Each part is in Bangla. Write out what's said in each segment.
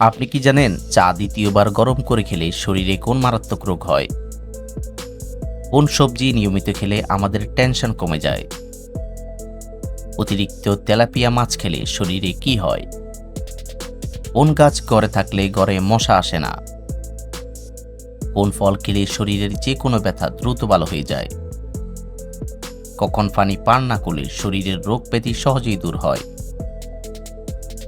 আপনি কি জানেন চা দ্বিতীয়বার গরম করে খেলে শরীরে কোন মারাত্মক রোগ হয়? কোন সবজি নিয়মিত খেলে আমাদের টেনশন কমে যায়? অতিরিক্ত তেলাপিয়া মাছ খেলে শরীরে কি হয়? কোন গাছ গড়ে থাকলে গড়ে মশা আসে না? কোন ফল খেলে শরীরের যে কোনো ব্যথা দ্রুত ভালো হয়ে যায়? কখন পানি পান না করলে শরীরের রোগ ব্যাধি সহজেই দূর হয়?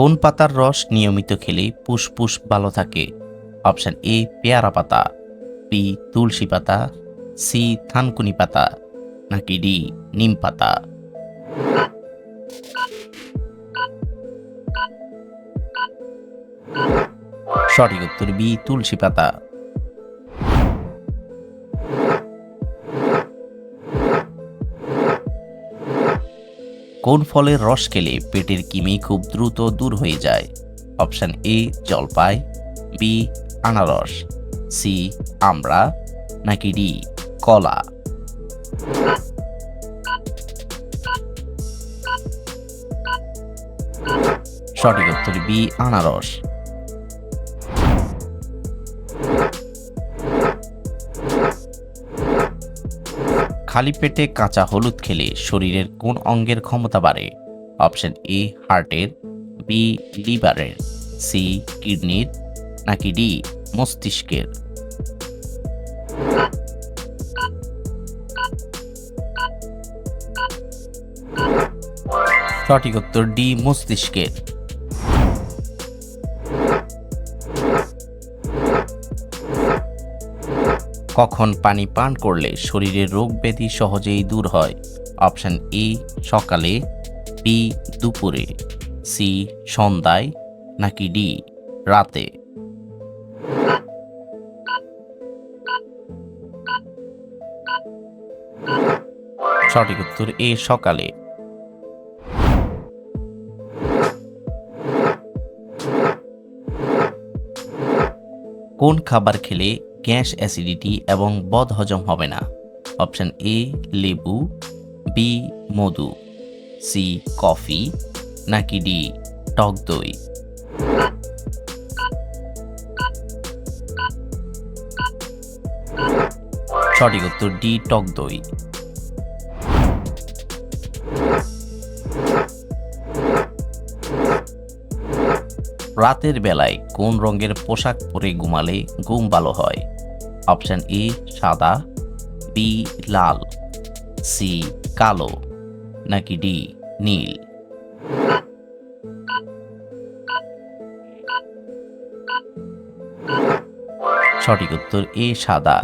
কোন পাতার রস নিয়মিত খেলে পুষ্পুষ ভালো থাকে? অপশান এ, পেয়ারা পাতা পি তুলসী পাতা, সি, থানকুনি পাতা, নাকি ডি, নিম পাতা? সঠিক উত্তর বি, তুলসী পাতা। কোন ফলের রস খেলে পেটের কিমি খুব দ্রুত দূর হয়ে যায়? অপশান এ, জলপাই, বি, আনারস, সি, আমরা, নাকি ডি, কলা। সঠিক উত্তর বি, আনারস। খালি পেটে কাঁচা হলুদ খেলে শরীরের কোন অঙ্গের ক্ষমতা বাড়ে? অপশন এ, হার্টের, বি, লিভারের, সি, কিডনির, নাকি ডি, মস্তিষ্কের? সঠিক উত্তর ডি, মস্তিষ্কের। কখন পানি পান করলে শরীরের রোগ ব্যাধি সহজেই দূর হয়? অপশন এ, সকালে, বি, দুপুরে, সি, সন্ধ্যায়, নাকি ডি, রাতে? সঠিক উত্তর এ, সকালে। কোন খাবার খেলে গ্যাস অ্যাসিডিটি এবং বদহজম হবে না। অপশন এ, লেবু, বি, মধু, সি, কফি, নাকি ডি, টক দই। সঠিক উত্তর ডি, টক দই। রাতের বেলায় কোন রঙের পোশাক পরে ঘুমালে ঘুম ভালো হয়? অপশন এ সাদা বি লাল সি কালো, নাকি ডি নীল? সঠিক উত্তর এ সাদা।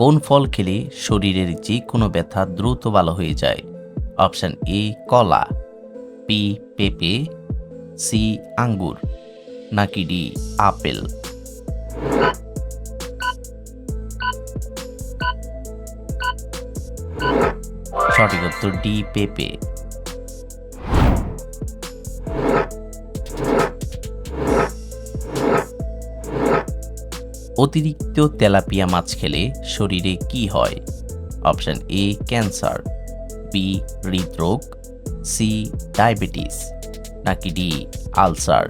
কোন ফল খেলে শরীরের যে কোনো ব্যথা দ্রুত ভালো হয়ে যায়? অপশন এ কলা। বি পেঁপে, সি আঙ্গুর, নাকি ডি আপেল? সঠিক উত্তর ডি পেঁপে। অতিরিক্ত তেলাপিয়া মাছ খেলে শরীরে কি হয়? অপশন এ, ক্যান্সার, বি, হৃদরোগ সি ডায়াবেটিস নাকি ডি আলসার?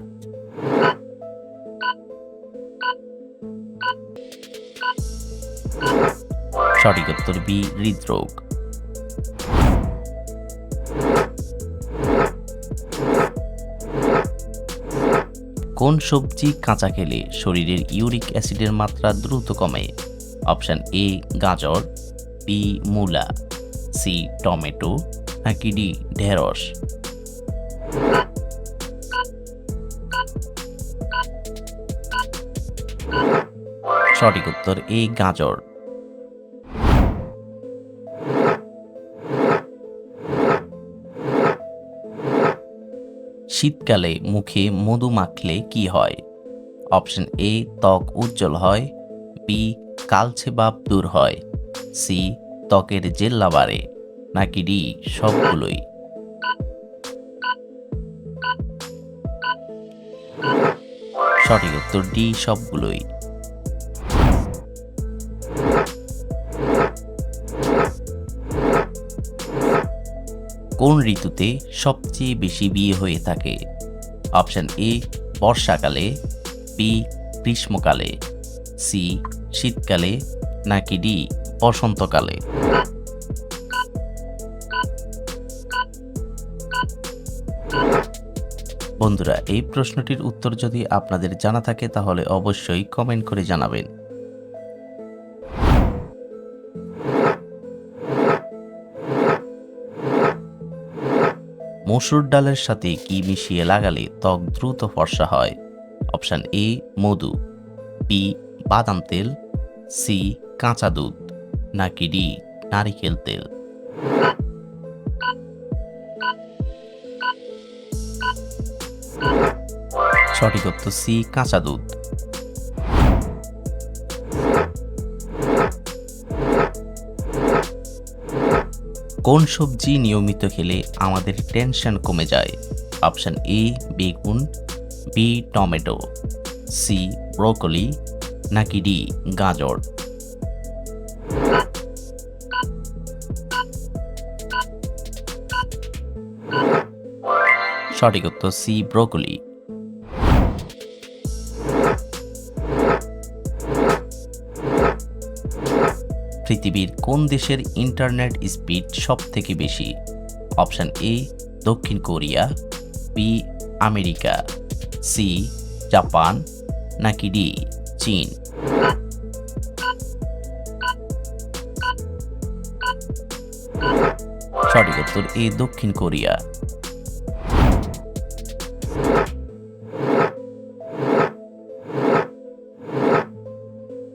সঠিক উত্তর বি, হৃদরোগ। কোন সবজি কাঁচা খেলে শরীরের ইউরিক অ্যাসিডের মাত্রা দ্রুত কমে? অপশন এ, গাজর, বি, মূলা, সি, টমেটো নাকি ডি ঢেঁড়স? সঠিক উত্তর, এ গাজর। শীতকালে মুখে মধু মাখলে কি হয়? অপশন এ, ত্বক উজ্জ্বল হয়। বি কালছে বাপ দূর হয়। সি, ত্বকের জেল্লা বাড়ে। নাকি ডি সবগুলোই? সঠিক উত্তর ডি সবগুলোই। কোন ঋতুতে সবচেয়ে বেশি বিয়ে হয়ে থাকে? অপশন এ, বর্ষাকালে, বি, গ্রীষ্মকালে, সি, শীতকালে, নাকি ডি, বসন্তকালে? বন্ধুরা, এই প্রশ্নটির উত্তর যদি আপনাদের জানা থাকে, তাহলে অবশ্যই কমেন্ট করে জানাবেন। মসুর ডালের সাথে কি মিশিয়ে লাগালে ত্বক দ্রুত ফর্সা হয়? অপশান এ, মধু। বি বাদাম তেল। সি কাঁচা দুধ। নাকি ডি নারিকেল তেল। সঠিক উত্তর সি, কাঁচা দুধ। কোন সবজি নিয়মিত খেলে আমাদের টেনশন কমে যায়? অপশন এ, বেগুন, বি, টমেটো, সি, ব্রোকলি, নাকি ডি, গাজর। সঠিক উত্তর সি, ব্রোকলি। পৃথিবীর কোন দেশের ইন্টারনেট স্পিড সব থেকে বেশি? অপশান এ, দক্ষিণ Korea, B, America, C, Japan, নাকি ডি, চীন? সঠিক উত্তর এ, দক্ষিণ কোরিয়া।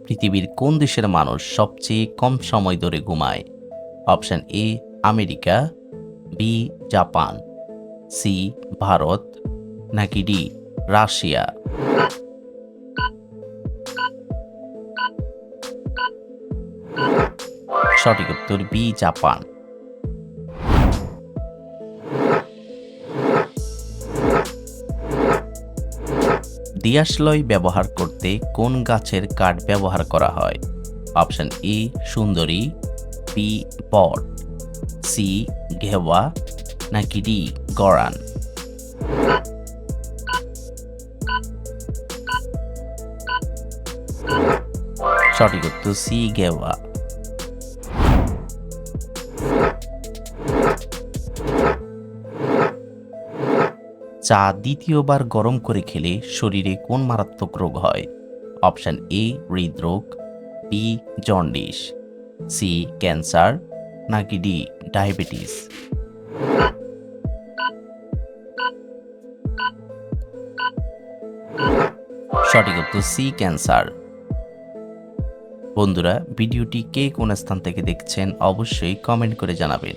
পৃথিবীর কোন দেশের মানুষ সবচেয়ে কম সময় ধরে ঘুমায়? Option A, America, B, Japan, C, Bharat, নাকি ডি, রাশিয়া? সঠিক উত্তর বি, জাপান। দিয়াশলয় ব্যবহার করতে কোন গাছের কাঠ ব্যবহার করা হয়? অপশন এ সুন্দরী বি বট সি ঘেওয়া, নাকি ডি গড়ান সঠিক উত্তর সি গেওয়া চা দ্বিতীয়বার গরম করে খেলে শরীরে কোন মারাত্মক রোগ হয়? অপশান এ, হৃদরোগ, বি, জন্ডিস, সি, ক্যান্সার, নাকি ডি, ডায়াবেটিস। সঠিক উত্তর সি, ক্যান্সার। বন্ধুরা, ভিডিওটি কে কোন স্থান থেকে দেখছেন অবশ্যই কমেন্ট করে জানাবেন।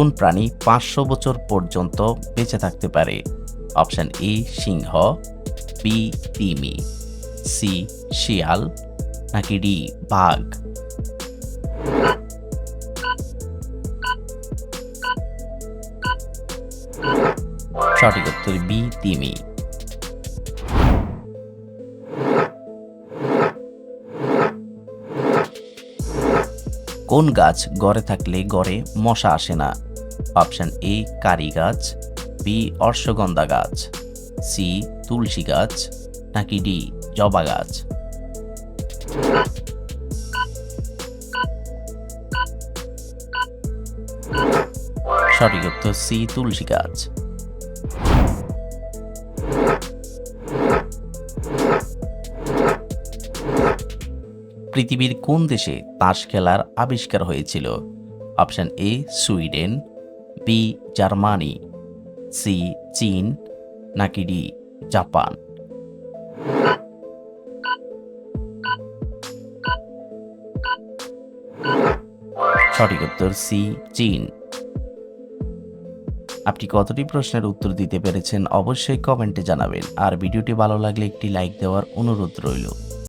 কোন প্রাণী পাঁচশো বছর পর্যন্ত বেঁচে থাকতে পারে। অপশান এ, সিংহ, বি, তিমি, সি, শিয়াল, নাকি ডি, বাঘ? সঠিক উত্তর বি, তিমি। কোন গাছ গড়ে থাকলে গড়ে মশা আসে না? অপশান এ, কারি গাছ, বি, অর্শগন্ধা গাছ, সি, তুলসী গাছ, নাকি ডি, জবা গাছ। সঠিক উত্তর সি, তুলসী গাছ। পৃথিবীর কোন দেশে তাস খেলার আবিষ্কার হয়েছিল? Option A, Sweden B Germany, C, চীন, নাকি ডি, জাপান। সঠিক উত্তর সি, চীন। আপনি কতটি প্রশ্নের উত্তর দিতে পেরেছেন অবশ্যই কমেন্টে জানাবেন। আর ভিডিওটি ভালো লাগলে একটি লাইক দেওয়ার অনুরোধ রইল।